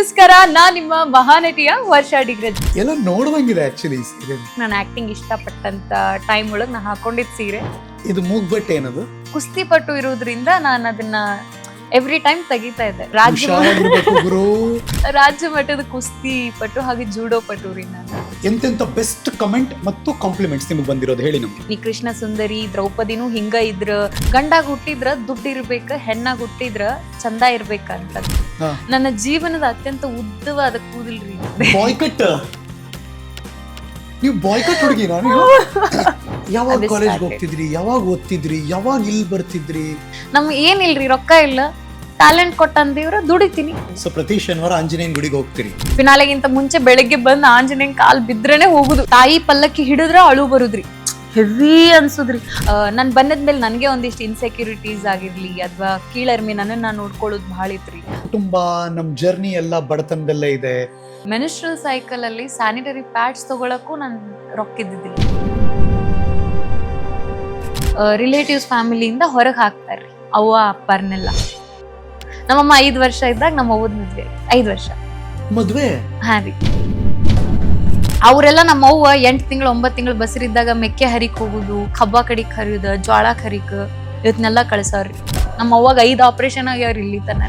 ನಮಸ್ಕಾರ ನಾನ್ ನಿಮ್ಮ ಮಹಾನಟಿಯ ವರ್ಷ ಡಿಗ್ರಜ್. ಎಲ್ಲ ನೋಡುವಂಗಿದೆ ಆಕ್ಚುಲಿ ನಾನು ಆಕ್ಟಿಂಗ್ ಇಷ್ಟಪಟ್ಟಂತ ಟೈಮ್ ಒಳಗೆ ನಾನು ಹಾಕೊಂಡಿದ್ ಸೀರೆ. ಇದು ಮೂಗ್ಬಟ್ಟೆ ಏನದು? ಕುಸ್ತಿ ಪಟ್ಟು ಇರೋದ್ರಿಂದ ನಾನು ಅದನ್ನ ಎವ್ರಿ ಟೈಮ್ ತೆಗಿತಾ ಇದ್ದೆ ರಾಜ್ಯ ಗುರು. ರಾಜ್ಯ ಮಟ್ಟದ ಕುಸ್ತಿ ಪಟು ಹಾಗೆ ಜೂಡೋ ಪಟು ರೀ ನಾನು. ಎಂತೆಂತ ಬೆಸ್ಟ್ ಕಮೆಂಟ್ ಮತ್ತು ಕಾಂಪ್ಲಿಮೆಂಟ್ಸ್ ನಿಮಗೆ ಬಂದಿರೋದು ಹೇಳಿ ನಮ್ಗೆ. ಈ ಕೃಷ್ಣ ಸುಂದರಿ ದ್ರೌಪದಿನೂ ಹಿಂಗ ಇದ್ರ. ಗಂಡಾಗ ಹುಟ್ಟಿದ್ರ ದುಡ್ಡು ಇರ್ಬೇಕ ಹೆಣ್ಣಾಗ್ ಹುಟ್ಟಿದ್ರ ಚಂದ ಇರ್ಬೇಕಂತ. ನನ್ನ ಜೀವನದ ಅತ್ಯಂತ ಉದ್ದವಾದ ಕೂದಲ್ರಿ ಬಾಯ್ಕಟ್ ನೀವು ಬಾಯ್ಕಟ್ ಹುಡುಗಿ ನಾನು ಯಾವಾಗ ಕಾಲೇಜ್ ಹೋಗ್ತಿದ್ರಿ? ಯಾವಾಗ ಓದ್ತಿದ್ರಿ? ಯಾವಾಗ ಇಲ್ಲಿ ಬರ್ತಿದ್ರಿ? ನಮ್ ಏನಿಲ್ರಿ ರೊಕ್ಕ ಇಲ್ಲ. ಟ್ಯಾಲೆಂಟ್ ಕೊಟ್ಟಂದಿವ್ರ ದುಡಿತೀನಿ. ಸೊ ಪ್ರತಿ ಶನಿವಾರ ಆಂಜನೇಯನ್ ಗುಡಿಗೆ ಹೋಗ್ತೀರಿ. ಫಿನಾಲೆಗಿಂತ ಮುಂಚೆ ಬೆಳಗ್ಗೆ ಬಂದು ಆಂಜನೇಯನ್ ಕಾಲ್ ಬಿದ್ರೇನೆ ಹೋಗುದು. ತಾಯಿ ಪಲ್ಲಕ್ಕಿ ಹಿಡಿದ್ರ ಅಳು ಬರುದ್ರಿ. ಹೆವಿ ಅನ್ಸುದ್ರಿ. ನನ್ ಬಂದದ್ಮೇಲೆ ನನಗೆ ಒಂದಿಷ್ಟು ಇನ್ಸೆಕ್ಯೂರಿಟೀಸ್ ಆಗಿರ್ಲಿ ಅಥವಾ ಕೀಳರ್ಮಿ ನನ್ನ ನಾನು ನೋಡ್ಕೊಳ್ಳೋದು ಭಾಳ ಇತ್ರಿ ತುಂಬಾ ನಮ್ ಜರ್ನಿ ಎಲ್ಲ ಬಡತನದಲ್ಲೇ ಇದೆ. ಮೆನಿಸ್ಟ್ರಲ್ ಸೈಕಲ್ ಅಲ್ಲಿ ಸ್ಯಾನಿಟರಿ ಪ್ಯಾಡ್ಸ್ ತಗೊಳಕ್ಕೂ ನಾನು ರೊಕ್ಕಿದ್ದಿದ್ದಿಲ್ಲ. ರಿಲೇಟಿವ್ಸ್ ಫ್ಯಾಮಿಲಿಯಿಂದ ಹೊರಗೆ ಹಾಕ್ತಾರ್ರಿ. ಅವ್ವ ಅಪ್ಪರ್ನೆಲ್ಲ. ನಮ್ಮಮ್ಮ ಐದು ವರ್ಷ ಇದ್ದಾಗ ನಮ್ಮ ಅವ್ವದ್ ಮದ್ವೆ. ಐದು ವರ್ಷ. ಮದ್ವೆ? ಹಾ ರೀ. ಅವರೆಲ್ಲ ನಮ್ಮ ಅವ್ವ ಎಂಟು ತಿಂಗಳು ಒಂಬತ್ತು ತಿಂಗಳು ಬಸರಿದ್ದಾಗ ಮೆಕ್ಕೆ ಹರಿಕ್ ಹೋಗುದು ಕಬ್ಬ ಕಡಿಕ್ ಹರಿಯುದ ಜ್ವಾಳ ಕರಿಕ್ ಇವತ್ನೆಲ್ಲ ಕಳ್ಸವ್ರಿ. ನಮ್ಮ ಅವ್ವಾಗ ಐದು ಆಪರೇಷನ್ ಆಗ್ಯಾವ್ರಿ ಇಲ್ಲಿ ತನ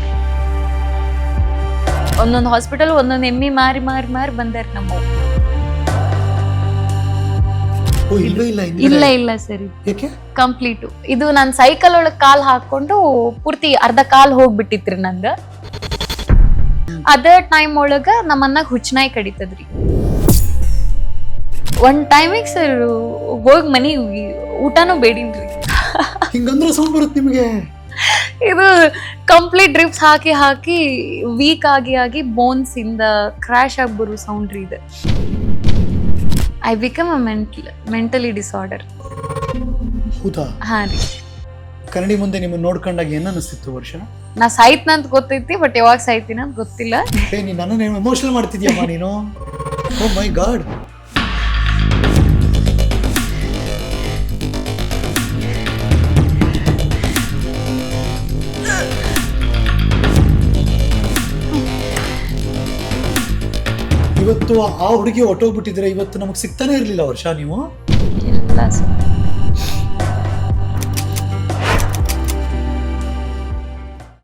ಒಂದೊಂದು ಹಾಸ್ಪಿಟಲ್ ಒಂದೊಂದು ಎಮ್ಮಿ ಮಾರಿ ಮಾರಿ ಮಾರಿ ಬಂದಾರ ನಮ್ಮ ಇಲ್ಲ ಇಲ್ಲ ಸರಿ. ಕಂಪ್ಲೀಟ್ ಇದು ನಾನು ಸೈಕಲ್ ಒಳಗ್ ಕಾಲ್ ಹಾಕೊಂಡು ಪೂರ್ತಿ ಅರ್ಧ ಕಾಲ್ ಹೋಗ್ಬಿಟ್ಟಿತ್ರಿ ನಂದ ಅದ ಟೈಮ್ ಒಳಗ ನಮ್ಮನ್ನ ಹುಚ್ಚನಾಯಿ ಕಡಿತದ್ರಿ. ಒಂದ್ ಟೈಮಿಗೆ ಸರ್ ಹೋಗಿ ಮನಿ ಊಟನೂ ಬೇಡಿನ್ರಿ ಹಿಂಗಂದ್ರೆ ಸೌಂಡ್ ಬರುತ್ತೆ ನಿಮಗೆ? ಇದು ಕಂಪ್ಲೀಟ್ ಡ್ರಿಪ್ಸ್ ಹಾಕಿ ಹಾಕಿ ವೀಕ್ ಆಗಿ ಆಗಿ ಬೋನ್ಸ್ ಇಂದ ಕ್ರ್ಯಾಶ್ ಆಗಿ ಬರೋ ಸೌಂಡ್ರಿ ಇದು. I become a mental mentally disorder ಹೌದಾ? ಹಾ ರೀ. ಕನ್ನಡಿ ಮುಂದೆ ನಿಮ್ಮನ್ನ ನೋಡ್ಕೊಂಡಾಗ ಏನ್ ಅನಿಸ್ತಿತ್ತು ವರ್ಷ? ನಾ ಸಾಯ್ತನಂತ ಗೊತ್ತೈತಿ ಬಟ್ ಯಾವಾಗ ಸಾಯ್ತೀನಿ ಅಂತ ಗೊತ್ತಿಲ್ಲ. ಏ ನೀನ್ ನನ್ನನ್ನು ಎಮೋಷನಲ್ ಮಾಡ್ತಿದ್ಯಮ್ಮ ನೀನು? Oh ಓ ಮೈ ಗಾಡ್ ಇವತ್ತು ಆ ಹುಡುಗಿ ಹೊಟ್ಟೋಗ್ಬಿಟ್ಟಿದ್ರೆ ಇವತ್ತು ನಮಗೆ ಸಿಗ್ತಾನೆ ಇರಲಿಲ್ಲ ವರ್ಷ ನೀವು.